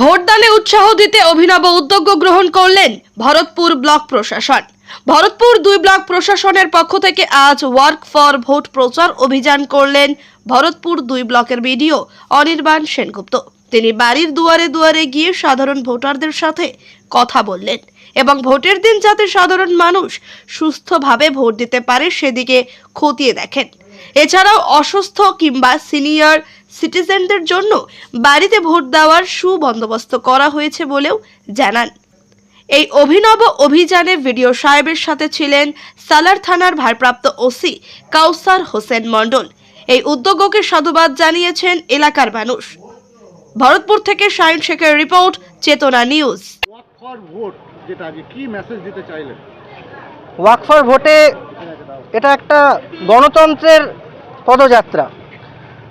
ভোটদানে উৎসাহ দিতে অভিনব উদ্যোগ গ্রহণ করলেন ভরতপুর ব্লক প্রশাসন। ভরতপুর দুই ব্লক প্রশাসনের পক্ষ থেকে আজ ওয়ার্ক ফর ভোট প্রচার অভিযান করলেন ভরতপুর দুই ব্লকের বিডিও অনির্বাণ সেনগুপ্ত। তিনি বাড়ির দুয়ারে দুয়ারে গিয়ে সাধারণ ভোটারদের সাথে কথা বললেন। এবং ভোটের দিন যাতে সাধারণ মানুষ সুস্থভাবে ভোট দিতে পারে সেদিকে খতিয়ে দেখেন। এছাড়াও অসুস্থ কিংবা সিনিয়র সিটিজেনদের জন্য বাড়িতে ভোট দেওয়ার সুবন্দোবস্ত করা হয়েছে বলেও জানান। এই অভিনব অভিযানে ভিডিও সাহেবের সাথে ছিলেন সালার থানার ভারপ্রাপ্ত ওসি কাউসার হোসেন মণ্ডল। এই উদ্যোগকে সাধুবাদ জানিয়েছেন এলাকার মানুষ। ভরতপুর থেকে শাহিন শেখের রিপোর্ট, চেতনা নিউজ। যেটা আজকে কি মেসেজ দিতে চাইলেন? ভোটে এটা একটা গণতন্ত্রের পদযাত্রা।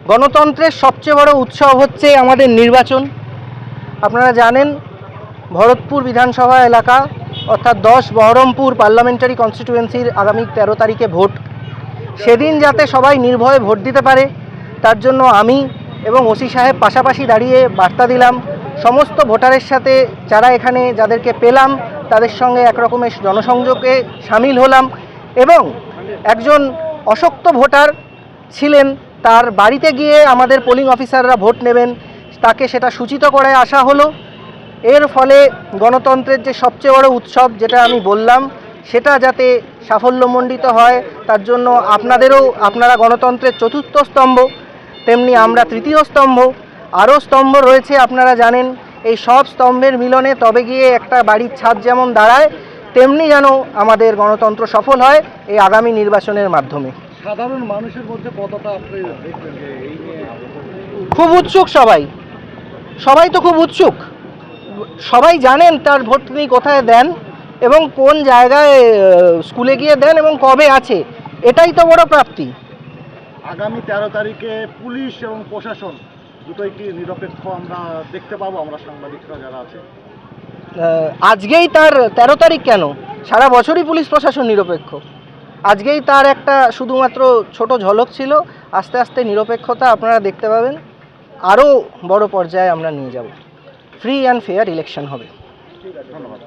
গণতন্ত্রের সবচেয়ে বড় উৎসব হচ্ছে আমাদের নির্বাচন। আপনারা জানেন, ভরতপুর বিধানসভা এলাকা, অর্থাৎ দশ বহরমপুর পার্লামেন্টারি কনস্টিটিউয়েন্সির আগামী তেরো তারিখে ভোট। সেদিন যাতে সবাই নির্ভয়ে ভোট দিতে পারে, তার জন্য আমি এবং ওসি সাহেব পাশাপাশি দাঁড়িয়ে বার্তা দিলাম। সমস্ত ভোটারের সাথে যারা এখানে, যাদেরকে পেলাম তাদের সঙ্গে একরকমের জনসংযোগে সামিল হলাম এবং একজন অশক্ত ভোটার ছিলেন। তার বাড়িতে গিয়ে আমাদের পোলিং অফিসাররা ভোট নেবেন। তাকে সেটা সূচিত করে আসা হলো। এর ফলে গণতন্ত্রের যে সবচেয়ে বড় উৎসব যেটা আমি বললাম, সেটা যাতে সাফল্যমণ্ডিত হয়, তার জন্য আপনাদেরও, আপনারা গণতন্ত্রের চতুর্থ স্তম্ভ, তেমনি আমরা তৃতীয় স্তম্ভ, আরও স্তম্ভ রয়েছে, আপনারা জানেন। এই সব স্তম্ভের মিলনে তবে গিয়ে একটা বাড়ির ছাদ যেমন দাঁড়ায় তেমনি যেন আমাদের গণতন্ত্র সফল হয় এই আগামী নির্বাচনের মাধ্যমে। সাধারণ মানুষের মধ্যে কতটা আপনি খুব উৎসুক সবাই। সবাই তো খুব উৎসুক। সবাই জানেন তার ভোট তিনি কোথায় দেন এবং কোন জায়গায় স্কুলে গিয়ে দেন এবং কবে আছে। এটাই তো বড় প্রাপ্তি। আগামী তেরো তারিখে পুলিশ এবং প্রশাসন দুটোই কি নিরপেক্ষ আমরা দেখতে পাবো আমরা সাংবাদিকরা যারা আছে? আজকেই তার তেরো তারিখ কেন? সারা বছরই পুলিশ প্রশাসন নিরপেক্ষ। আজকেই তার একটা শুধুমাত্র ছোট ঝলক ছিল আস্তে আস্তে নিরপেক্ষতা আপনারা দেখতে পাবেন। আরও বড় পর্যায়ে আমরা নিয়ে যাব। ফ্রি অ্যান্ড ফেয়ার ইলেকশন হবে। ধন্যবাদ।